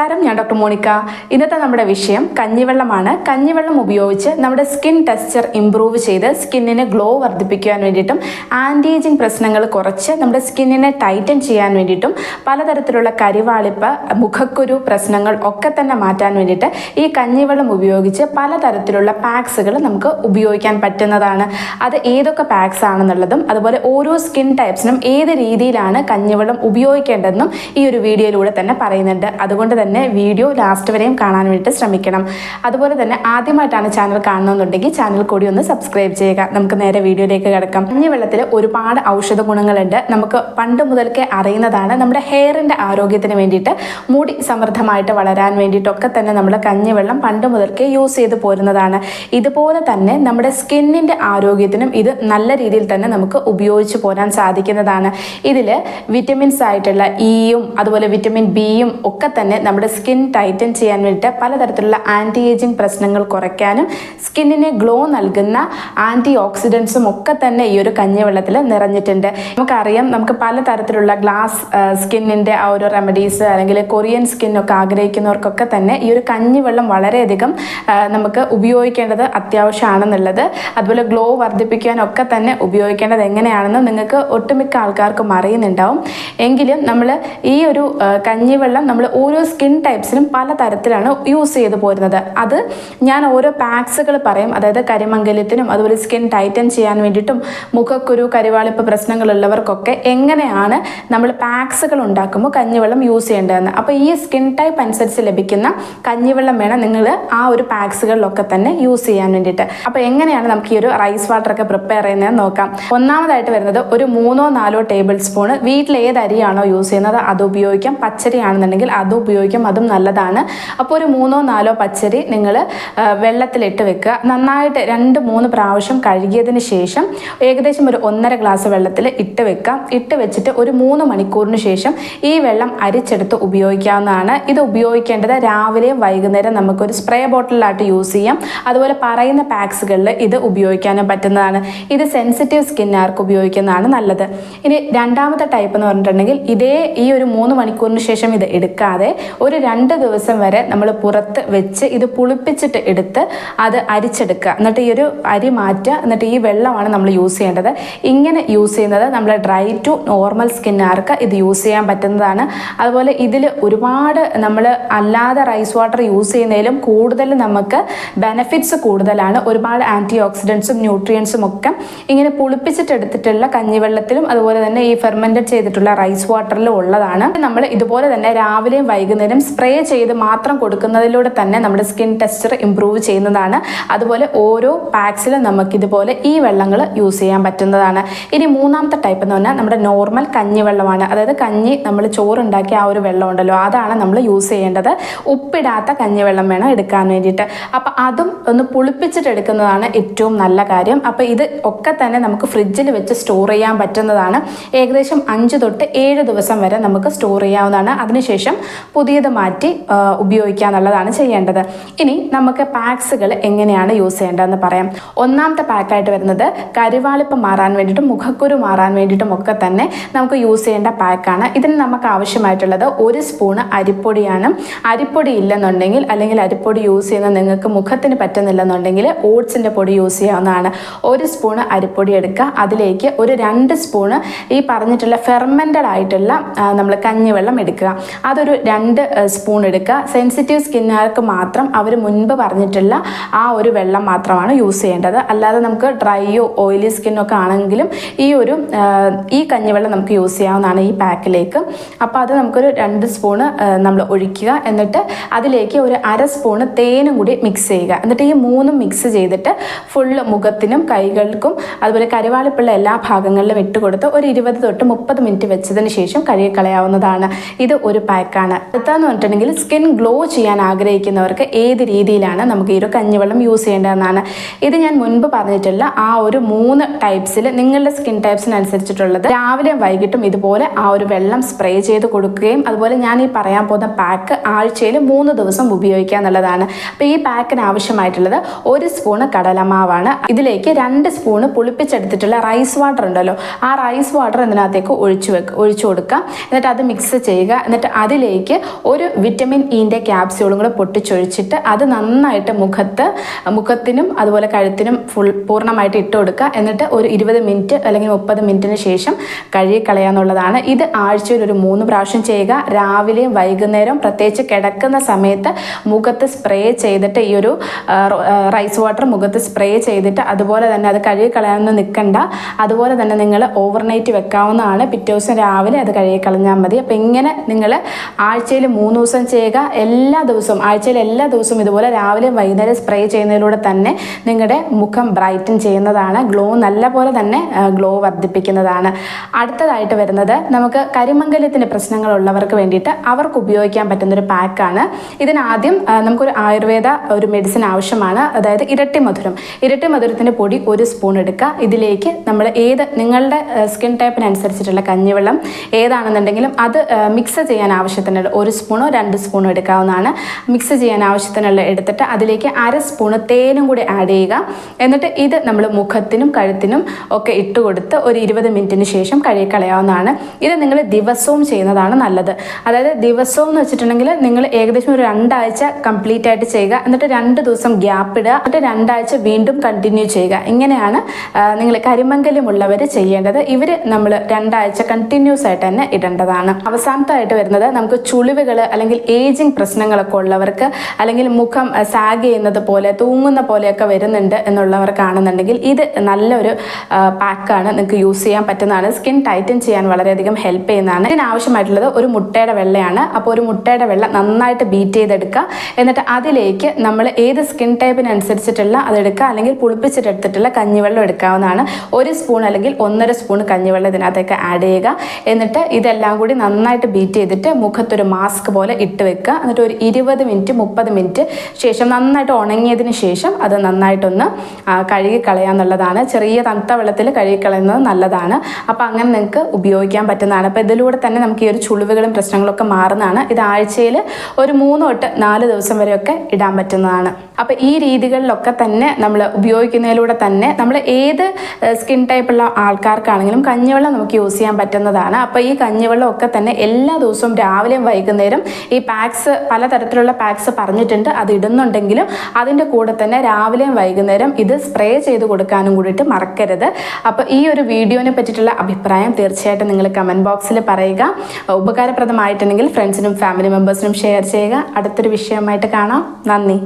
നമസ്കാരം ഞാൻ doctor Monica. ഇന്നത്തെ നമ്മുടെ വിഷയം കഞ്ഞിവെള്ളമാണ്. കഞ്ഞിവെള്ളം ഉപയോഗിച്ച് നമ്മുടെ സ്കിൻ ടെക്സ്ചർ ഇംപ്രൂവ് ചെയ്ത് സ്കിന്നിന് ഗ്ലോ വർദ്ധിപ്പിക്കാൻ വേണ്ടിയിട്ടും ആന്റി ഏജിങ് പ്രശ്നങ്ങൾ കുറച്ച് നമ്മുടെ സ്കിന്നിനെ ടൈറ്റൻ ചെയ്യാൻ വേണ്ടിയിട്ടും പലതരത്തിലുള്ള കരിവാളിപ്പ് മുഖക്കുരു പ്രശ്നങ്ങൾ ഒക്കെ തന്നെ മാറ്റാൻ വേണ്ടിയിട്ട് ഈ കഞ്ഞിവെള്ളം ഉപയോഗിച്ച് പലതരത്തിലുള്ള പാക്സുകൾ നമുക്ക് ഉപയോഗിക്കാൻ പറ്റുന്നതാണ്. അത് ഏതൊക്കെ പാക്സ് ആണെന്നുള്ളതും അതുപോലെ ഓരോ സ്കിൻ ടൈപ്സിനും ഏത് രീതിയിലാണ് കഞ്ഞിവെള്ളം ഉപയോഗിക്കേണ്ടതെന്നും ഈ ഒരു വീഡിയോയിലൂടെ തന്നെ പറയുന്നുണ്ട്. അതുകൊണ്ട് തന്നെ വീഡിയോ ലാസ്റ്റ് വരെയും കാണാൻ വേണ്ടി ശ്രമിക്കണം. അതുപോലെ തന്നെ ആദ്യമായിട്ടാണ് ചാനൽ കാണണമെന്നുണ്ടെങ്കിൽ ചാനൽ കൂടി ഒന്ന് സബ്സ്ക്രൈബ് ചെയ്യുക. നമുക്ക് നേരെ വീഡിയോയിലേക്ക് കിടക്കാം. കഞ്ഞിവെള്ളത്തിൽ ഒരുപാട് ഔഷധ ഗുണങ്ങളുണ്ട്. നമുക്ക് പണ്ട് മുതൽക്കേ അറിയുന്നതാണ് നമ്മുടെ ഹെയറിന്റെ ആരോഗ്യത്തിന് വേണ്ടിയിട്ട് മുടി സമൃദ്ധമായിട്ട് വളരാൻ വേണ്ടിയിട്ടൊക്കെ തന്നെ നമ്മൾ കഞ്ഞിവെള്ളം പണ്ട് മുതൽക്കേ യൂസ് ചെയ്ത് പോരുന്നതാണ്. ഇതുപോലെ തന്നെ നമ്മുടെ സ്കിന്നിന്റെ ആരോഗ്യത്തിനും ഇത് നല്ല രീതിയിൽ തന്നെ നമുക്ക് ഉപയോഗിച്ച് പോരാൻ സാധിക്കുന്നതാണ്. ഇതിൽ വിറ്റമിൻസ് ആയിട്ടുള്ള ഇയും അതുപോലെ വിറ്റമിൻ ബിയും ഒക്കെ തന്നെ നമ്മുടെ സ്കിൻ ടൈറ്റൻ ചെയ്യാൻ വേണ്ടിയിട്ട് പലതരത്തിലുള്ള ആന്റി ഏജിങ് പ്രശ്നങ്ങൾ കുറയ്ക്കാനും സ്കിന്നിന് ഗ്ലോ നൽകുന്ന ആന്റി ഓക്സിഡൻസും ഒക്കെ തന്നെ ഈ ഒരു കഞ്ഞിവെള്ളത്തിൽ നിറഞ്ഞിട്ടുണ്ട്. നമുക്കറിയാം നമുക്ക് പലതരത്തിലുള്ള ഗ്ലാസ് സ്കിന്നിന്റെ ആ ഒരു റെമഡീസ് അല്ലെങ്കിൽ കൊറിയൻ സ്കിന്നൊക്കെ ആഗ്രഹിക്കുന്നവർക്കൊക്കെ തന്നെ ഈ ഒരു കഞ്ഞിവെള്ളം വളരെയധികം നമുക്ക് ഉപയോഗിക്കേണ്ടത് അത്യാവശ്യമാണെന്നുള്ളത്. അതുപോലെ ഗ്ലോ വർദ്ധിപ്പിക്കാനൊക്കെ തന്നെ ഉപയോഗിക്കേണ്ടത് എങ്ങനെയാണെന്ന് നിങ്ങൾക്ക് ഒട്ടുമിക്ക ആൾക്കാർക്കും അറിയുന്നുണ്ടാവും. എങ്കിലും നമ്മൾ ഈ ഒരു കഞ്ഞിവെള്ളം നമ്മൾ ഓരോ സ്കിൻ ടൈപ്സിനും പല തരത്തിലാണ് യൂസ് ചെയ്ത് പോരുന്നത്. അത് ഞാൻ ഓരോ പാക്സുകൾ പറയും. അതായത് കരിമംഗല്യത്തിനും അതുപോലെ സ്കിൻ ടൈറ്റൻ ചെയ്യാൻ വേണ്ടിയിട്ടും മുഖക്കുരു കരിവാളിപ്പ് പ്രശ്നങ്ങളുള്ളവർക്കൊക്കെ എങ്ങനെയാണ് നമ്മൾ പാക്സുകൾ ഉണ്ടാക്കുമ്പോൾ കഞ്ഞിവെള്ളം യൂസ് ചെയ്യേണ്ടതെന്ന്. അപ്പോൾ ഈ സ്കിൻ ടൈപ്പ് അനുസരിച്ച് ലഭിക്കുന്ന കഞ്ഞിവെള്ളം വേണം നിങ്ങൾ ആ ഒരു പാക്സുകളിലൊക്കെ തന്നെ യൂസ് ചെയ്യാൻ വേണ്ടിയിട്ട്. അപ്പോൾ എങ്ങനെയാണ് നമുക്ക് ഈ ഒരു റൈസ് വാട്ടർ ഒക്കെ പ്രിപ്പയർ ചെയ്യുന്നത് നോക്കാം. ഒന്നാമതായിട്ട് വരുന്നത് ഒരു മൂന്നോ നാലോ ടേബിൾ സ്പൂൺ വീട്ടിൽ ഏത് അരിയാണോ യൂസ് ചെയ്യുന്നത് അത് ഉപയോഗിക്കാം. പച്ചരിയാണെന്നുണ്ടെങ്കിൽ അത് ഉപയോഗിക്കാം. അതും നല്ലതാണ്. അപ്പോൾ ഒരു മൂന്നോ നാലോ പച്ചരി നിങ്ങൾ വെള്ളത്തിലിട്ട് വെക്കുക. നന്നായിട്ട് രണ്ട് മൂന്ന് പ്രാവശ്യം കഴുകിയതിന് ശേഷം ഏകദേശം ഒരു ഒന്നര ഗ്ലാസ് വെള്ളത്തിൽ ഇട്ട് വെക്കാം ഇട്ട് വെച്ചിട്ട് ഒരു മൂന്ന് മണിക്കൂറിന് ശേഷം ഈ വെള്ളം അരിച്ചെടുത്ത് ഉപയോഗിക്കാവുന്നതാണ്. ഇത് ഉപയോഗിക്കേണ്ടത് രാവിലെയും വൈകുന്നേരം നമുക്കൊരു സ്പ്രേ ബോട്ടിലായിട്ട് യൂസ് ചെയ്യാം. അതുപോലെ പറയുന്ന പാക്സുകളിൽ ഇത് ഉപയോഗിക്കാനും പറ്റുന്നതാണ്. ഇത് സെൻസിറ്റീവ് സ്കിന്നാർക്ക് ഉപയോഗിക്കുന്നതാണ് നല്ലത്. ഇനി രണ്ടാമത്തെ ടൈപ്പ് എന്ന് പറഞ്ഞിട്ടുണ്ടെങ്കിൽ ഇതേ ഈ ഒരു മൂന്ന് മണിക്കൂറിന് ശേഷം ഇത് എടുക്കാതെ ഒരു രണ്ട് ദിവസം വരെ നമ്മൾ പുറത്ത് വെച്ച് ഇത് പുളിപ്പിച്ചിട്ട് എടുത്ത് അത് അരിച്ചെടുക്കുക. എന്നിട്ട് ഈ ഒരു അരി മാറ്റുക. എന്നിട്ട് ഈ വെള്ളമാണ് നമ്മൾ യൂസ് ചെയ്യേണ്ടത്. ഇങ്ങനെ യൂസ് ചെയ്യുന്നത് നമ്മൾ ഡ്രൈ ടു നോർമൽ സ്കിന്നുകാർക്ക് ഇത് യൂസ് ചെയ്യാൻ പറ്റുന്നതാണ്. അതുപോലെ ഇതിൽ ഒരുപാട് നമ്മൾ അല്ലാതെ റൈസ് വാട്ടർ യൂസ് ചെയ്യുന്നതിലും കൂടുതൽ നമുക്ക് ബെനഫിറ്റ്സ് കൂടുതലാണ്. ഒരുപാട് ആന്റി ഓക്സിഡൻസും ന്യൂട്രിയൻസും ഒക്കെ ഇങ്ങനെ പുളിപ്പിച്ചിട്ട് എടുത്തിട്ടുള്ള കഞ്ഞിവെള്ളത്തിലും അതുപോലെ തന്നെ ഈ ഫെർമെന്റഡ് ചെയ്തിട്ടുള്ള റൈസ് വാട്ടറിലും ഉള്ളതാണ്. നമ്മൾ ഇതുപോലെ തന്നെ രാവിലെയും വൈകുന്നേരം സ്പ്രേ ചെയ്ത് മാത്രം കൊടുക്കുന്നതിലൂടെ തന്നെ നമ്മുടെ സ്കിൻ ടെക്സ്ചർ ഇമ്പ്രൂവ് ചെയ്യുന്നതാണ്. അതുപോലെ ഓരോ പാക്സിലും നമുക്ക് ഇതുപോലെ ഈ വെള്ളങ്ങൾ യൂസ് ചെയ്യാൻ പറ്റുന്നതാണ്. ഇനി മൂന്നാമത്തെ ടൈപ്പ് എന്ന് പറഞ്ഞാൽ നമ്മുടെ നോർമൽ കഞ്ഞി വെള്ളമാണ്. അതായത് കഞ്ഞി നമ്മൾ ചോറുണ്ടാക്കിയ ആ ഒരു വെള്ളം ഉണ്ടല്ലോ അതാണ് നമ്മൾ യൂസ് ചെയ്യേണ്ടത്. ഉപ്പിടാത്ത കഞ്ഞി വെള്ളം വേണം എടുക്കാൻ വേണ്ടിയിട്ട്. അപ്പം അതും ഒന്ന് പുളിപ്പിച്ചിട്ട് എടുക്കുന്നതാണ് ഏറ്റവും നല്ല കാര്യം. അപ്പം ഇത് ഒക്കെ തന്നെ നമുക്ക് ഫ്രിഡ്ജിൽ വെച്ച് സ്റ്റോർ ചെയ്യാൻ പറ്റുന്നതാണ്. ഏകദേശം അഞ്ച് തൊട്ട് ഏഴ് ദിവസം വരെ നമുക്ക് സ്റ്റോർ ചെയ്യാവുന്നതാണ്. അതിനുശേഷം പുതിയത് മാറ്റി ഉപയോഗിക്കുക എന്നുള്ളതാണ് ചെയ്യേണ്ടത്. ഇനി നമുക്ക് പാക്സുകൾ എങ്ങനെയാണ് യൂസ് ചെയ്യേണ്ടതെന്ന് പറയാം. ഒന്നാമത്തെ പാക്കായിട്ട് വരുന്നത് കരിവാളിപ്പ് മാറാൻ വേണ്ടിയിട്ടും മുഖക്കുരു മാറാൻ വേണ്ടിയിട്ടും ഒക്കെ തന്നെ നമുക്ക് യൂസ് ചെയ്യേണ്ട പാക്കാണ്. ഇതിന് നമുക്ക് ആവശ്യമായിട്ടുള്ളത് ഒരു സ്പൂണ് അരിപ്പൊടിയാണ്. അരിപ്പൊടി ഇല്ലെന്നുണ്ടെങ്കിൽ അല്ലെങ്കിൽ അരിപ്പൊടി യൂസ് ചെയ്യുന്ന നിങ്ങൾക്ക് മുഖത്തിന് പറ്റുന്നില്ലെന്നുണ്ടെങ്കിൽ ഓട്സിന്റെ പൊടി യൂസ് ചെയ്യാവുന്നതാണ്. ഒരു സ്പൂണ് അരിപ്പൊടി എടുക്കുക. അതിലേക്ക് ഒരു രണ്ട് സ്പൂണ് ഈ പറഞ്ഞിട്ടുള്ള ഫെർമെന്റഡ് ആയിട്ടുള്ള നമ്മൾ കഞ്ഞിവെള്ളം എടുക്കുക. അതൊരു രണ്ട് സ്പൂൺ എടുക്കുക. സെൻസിറ്റീവ് സ്കിന്നുകാർക്ക് മാത്രം അവർ മുൻപ് പറഞ്ഞിട്ടുള്ള ആ ഒരു വെള്ളം മാത്രമാണ് യൂസ് ചെയ്യേണ്ടത്. അല്ലാതെ നമുക്ക് ഡ്രൈയോ ഓയിലി സ്കിന്നൊക്കെ ആണെങ്കിലും ഈ ഒരു ഈ കഞ്ഞിവെള്ളം നമുക്ക് യൂസ് ചെയ്യാവുന്നതാണ് ഈ പാക്കിലേക്ക്. അപ്പോൾ അത് നമുക്കൊരു രണ്ട് സ്പൂണ് നമ്മൾ ഒഴിക്കുക. എന്നിട്ട് അതിലേക്ക് ഒരു അര സ്പൂണ് തേനും കൂടി മിക്സ് ചെയ്യുക. എന്നിട്ട് ഈ മൂന്നും മിക്സ് ചെയ്തിട്ട് ഫുള്ള് മുഖത്തിനും കൈകൾക്കും അതുപോലെ കരുവാളിപ്പുള്ള എല്ലാ ഭാഗങ്ങളിലും ഇട്ട് കൊടുത്ത് ഒരു ഇരുപത് തൊട്ട് മുപ്പത് മിനിറ്റ് വെച്ചതിന് ശേഷം കഴുകി കളയാവുന്നതാണ് ഇത് ഒരു പാക്കാണ് അടുത്തതെന്ന് പറഞ്ഞിട്ടുണ്ടെങ്കിൽ സ്കിൻ ഗ്ലോ ചെയ്യാൻ ആഗ്രഹിക്കുന്നവർക്ക് ഏത് രീതിയിലാണ് നമുക്ക് ഈ ഒരു കഞ്ഞിവെള്ളം യൂസ് ചെയ്യേണ്ടതെന്നാണ്. ഇത് ഞാൻ മുൻപ് പറഞ്ഞിട്ടുള്ള ആ ഒരു മൂന്ന് ടൈപ്സിൽ നിങ്ങളുടെ സ്കിൻ ടൈപ്സിനനുസരിച്ചിട്ടുള്ളത് രാവിലെ വൈകിട്ടും ഇതുപോലെ ആ ഒരു വെള്ളം സ്പ്രേ ചെയ്ത് കൊടുക്കുകയും അതുപോലെ ഞാൻ ഈ പറയാൻ പോകുന്ന പാക്ക് ആഴ്ചയിൽ മൂന്ന് ദിവസം ഉപയോഗിക്കുക എന്നുള്ളതാണ്. അപ്പോൾ ഈ പാക്കിന് ആവശ്യമായിട്ടുള്ളത് ഒരു സ്പൂണ് കടലമാവാണ്. ഇതിലേക്ക് രണ്ട് സ്പൂണ് പുളിപ്പിച്ചെടുത്തിട്ടുള്ള റൈസ് വാട്ടർ ഉണ്ടല്ലോ ആ റൈസ് വാട്ടർ ഇതിനകത്തേക്ക് ഒഴിച്ചു വെക്കുക ഒഴിച്ചു കൊടുക്കുക. എന്നിട്ട് അത് മിക്സ് ചെയ്യുക. എന്നിട്ട് അതിലേക്ക് ഒരു വിറ്റമിൻ ഇന്റെ ക്യാപ്സ്യൂളും കൂടെ പൊട്ടിച്ചൊഴിച്ചിട്ട് അത് നന്നായിട്ട് മുഖത്ത് മുഖത്തിനും അതുപോലെ കഴുത്തിനും ഫുൾ പൂർണമായിട്ട് ഇട്ട് കൊടുക്കുക. എന്നിട്ട് ഒരു ഇരുപത് മിനിറ്റ് അല്ലെങ്കിൽ മുപ്പത് മിനിറ്റിന് ശേഷം കഴുകി കളയാന്നുള്ളതാണ് ഇത് ആഴ്ചയിൽ ഒരു മൂന്ന് പ്രാവശ്യം ചെയ്യുക. രാവിലെയും വൈകുന്നേരം പ്രത്യേകിച്ച് കിടക്കുന്ന സമയത്ത് മുഖത്ത് സ്പ്രേ ചെയ്തിട്ട് ഈ ഒരു റൈസ് വാട്ടർ മുഖത്ത് സ്പ്രേ ചെയ്തിട്ട് അതുപോലെ തന്നെ അത് കഴുകി കളയാനൊന്നും നിൽക്കണ്ട. അതുപോലെ തന്നെ നിങ്ങൾ ഓവർനൈറ്റ് വെക്കാവുന്നതാണ്. പിറ്റേ ദിവസം രാവിലെ അത് കഴുകി കളഞ്ഞാൽ മതി. അപ്പം ഇങ്ങനെ നിങ്ങൾ ആഴ്ചയിൽ മൂന്ന് ദിവസം ചെയ്യുക. എല്ലാ ദിവസവും ആഴ്ചയിൽ എല്ലാ ദിവസവും ഇതുപോലെ രാവിലെയും വൈകുന്നേരം സ്പ്രേ ചെയ്യുന്നതിലൂടെ തന്നെ നിങ്ങളുടെ മുഖം ബ്രൈറ്റൻ ചെയ്യുന്നതാണ്. ഗ്ലോ നല്ല പോലെ തന്നെ ഗ്ലോ വർദ്ധിപ്പിക്കുന്നതാണ്. അടുത്തതായിട്ട് വരുന്നത് നമുക്ക് കരിമംഗലത്തിന് പ്രശ്നങ്ങളുള്ളവർക്ക് വേണ്ടിയിട്ട് അവർക്ക് ഉപയോഗിക്കാൻ പറ്റുന്നൊരു പാക്കാണ് ഇതിനാദ്യം നമുക്കൊരു ആയുർവേദ ഒരു മെഡിസിൻ ആവശ്യമാണ്. അതായത് ഇരട്ടി മധുരം. ഇരട്ടി മധുരത്തിന്റെ പൊടി ഒരു സ്പൂൺ എടുക്കുക. ഇതിലേക്ക് നമ്മൾ ഏത് നിങ്ങളുടെ സ്കിൻ ടൈപ്പിനനുസരിച്ചിട്ടുള്ള കഞ്ഞിവെള്ളം ഏതാണെന്നുണ്ടെങ്കിലും അത് മിക്സ് ചെയ്യാൻ ആവശ്യത്തിനുള്ള ഒരു സ്പൂണോ രണ്ട് സ്പൂണോ എടുക്കാവുന്നതാണ്. മിക്സ് ചെയ്യാൻ ആവശ്യത്തിനുള്ള എടുത്തിട്ട് അതിലേക്ക് അര സ്പൂണ് തേനും കൂടി ആഡ് ചെയ്യുക. എന്നിട്ട് ഇത് നമ്മൾ മുഖത്തിനും കഴുത്തിനും ഒക്കെ ഇട്ട് കൊടുത്ത് ഒരു ഇരുപത് മിനിറ്റിന് ശേഷം കഴുകി കളയാവുന്നതാണ് ഇത് നിങ്ങൾ ദിവസവും ചെയ്യുന്നതാണ് നല്ലത്. അതായത് ദിവസവും എന്ന് വെച്ചിട്ടുണ്ടെങ്കിൽ നിങ്ങൾ ഏകദേശം ഒരു രണ്ടാഴ്ച കംപ്ലീറ്റ് ആയിട്ട് ചെയ്യുക. എന്നിട്ട് രണ്ട് ദിവസം ഗ്യാപ്പ് ഇടുക. എന്നിട്ട് രണ്ടാഴ്ച വീണ്ടും കണ്ടിന്യൂ ചെയ്യുക. ഇങ്ങനെയാണ് നിങ്ങൾ കരിമംഗല്യമുള്ളവർ ചെയ്യേണ്ടത്. ഇവർ നമ്മൾ രണ്ടാഴ്ച കണ്ടിന്യൂസ് ആയിട്ട് തന്നെ ഇടേണ്ടതാണ്. അവസാനത്തായിട്ട് വരുന്നത് നമുക്ക് ചുളിവുകൾ അല്ലെങ്കിൽ ഏജിങ് പ്രശ്നങ്ങളൊക്കെ ഉള്ളവർക്ക് അല്ലെങ്കിൽ മുഖം സാഗ് ചെയ്യുന്നത് പോലെ തൂങ്ങുന്ന പോലെയൊക്കെ വരുന്നുണ്ട് എന്നുള്ളവർക്കാണെന്നുണ്ടെങ്കിൽ ഇത് നല്ലൊരു പാക്കാണ് നിങ്ങൾക്ക് യൂസ് ചെയ്യാൻ പറ്റുന്നതാണ്. സ്കിൻ ടൈറ്റൻ ചെയ്യാൻ വളരെയധികം ഹെൽപ്പ് ചെയ്യുന്നതാണ്. ഇതിന് ആവശ്യമായിട്ടുള്ളത് ഒരു മുട്ടയുടെ വെള്ളയാണ്. അപ്പോൾ ഒരു മുട്ടയുടെ വെള്ള നന്നായിട്ട് ബീറ്റ് ചെയ്തെടുക്കുക. എന്നിട്ട് അതിലേക്ക് നമ്മൾ ഏത് സ്കിൻ ടൈപ്പിനനുസരിച്ചിട്ടുള്ള അതെടുക്കുക അല്ലെങ്കിൽ പുളിപ്പിച്ചിട്ടെടുത്തിട്ടുള്ള കഞ്ഞിവെള്ളം എടുക്കാവുന്നതാണ്. ഒരു സ്പൂൺ അല്ലെങ്കിൽ ഒന്നര സ്പൂൺ കഞ്ഞിവെള്ളം ഇതിനകത്തേക്ക് ആഡ് ചെയ്യുക. എന്നിട്ട് ഇതെല്ലാം കൂടി നന്നായിട്ട് ബീറ്റ് ചെയ്തിട്ട് മുഖത്തൊരു മാസ്ക് പോലെ ഇട്ട് വെക്കുക. എന്നിട്ട് ഒരു ഇരുപത് മിനിറ്റ് മുപ്പത് മിനിറ്റ് ശേഷം നന്നായിട്ട് ഉണങ്ങിയതിന് ശേഷം അത് നന്നായിട്ടൊന്ന് കഴുകി കളയാന്നുള്ളതാണ് ചെറിയ തണുത്ത വെള്ളത്തിൽ കഴുകി കളയുന്നത് നല്ലതാണ്. അപ്പോൾ അങ്ങനെ നിങ്ങൾക്ക് ഉപയോഗിക്കാൻ പറ്റുന്നതാണ്. അപ്പോൾ ഇതിലൂടെ തന്നെ നമുക്ക് ഈ ഒരു ചുളിവുകളും പ്രശ്നങ്ങളൊക്കെ മാറുന്നതാണ്. ഇത് ആഴ്ചയിൽ ഒരു മൂന്ന് തൊട്ട് നാല് ദിവസം വരെയൊക്കെ ഇടാൻ പറ്റുന്നതാണ്. അപ്പോൾ ഈ രീതികളിലൊക്കെ തന്നെ നമ്മൾ ഉപയോഗിക്കുന്നതിലൂടെ തന്നെ നമ്മൾ ഏത് സ്കിൻ ടൈപ്പുള്ള ആൾക്കാർക്കാണെങ്കിലും കഞ്ഞിവെള്ളം നമുക്ക് യൂസ് ചെയ്യാൻ പറ്റുന്നതാണ്. അപ്പോൾ ഈ കഞ്ഞിവെള്ളം ഒക്കെ തന്നെ എല്ലാ ദിവസവും രാവിലെയും വൈകുന്നേരം ഈ പാക്സ് പലതരത്തിലുള്ള പാക്സ് പറഞ്ഞിട്ടുണ്ട്. അത് ഇടുന്നുണ്ടെങ്കിലും അതിന്റെ കൂടെ തന്നെ രാവിലെയും വൈകുന്നേരം ഇത് സ്പ്രേ ചെയ്ത് കൊടുക്കാനും കൂടിയിട്ട് മറക്കരുത്. അപ്പോൾ ഈ ഒരു വീഡിയോനെ പറ്റിയിട്ടുള്ള അഭിപ്രായം തീർച്ചയായിട്ടും നിങ്ങൾ കമന്റ് ബോക്സിൽ പറയുക. ഉപകാരപ്രദമായിട്ടുണ്ടെങ്കിൽ ഫ്രണ്ട്സിനും ഫാമിലി മെമ്പേഴ്സിനും ഷെയർ ചെയ്യുക. അടുത്തൊരു വിഷയമായിട്ട് കാണാം. നന്ദി.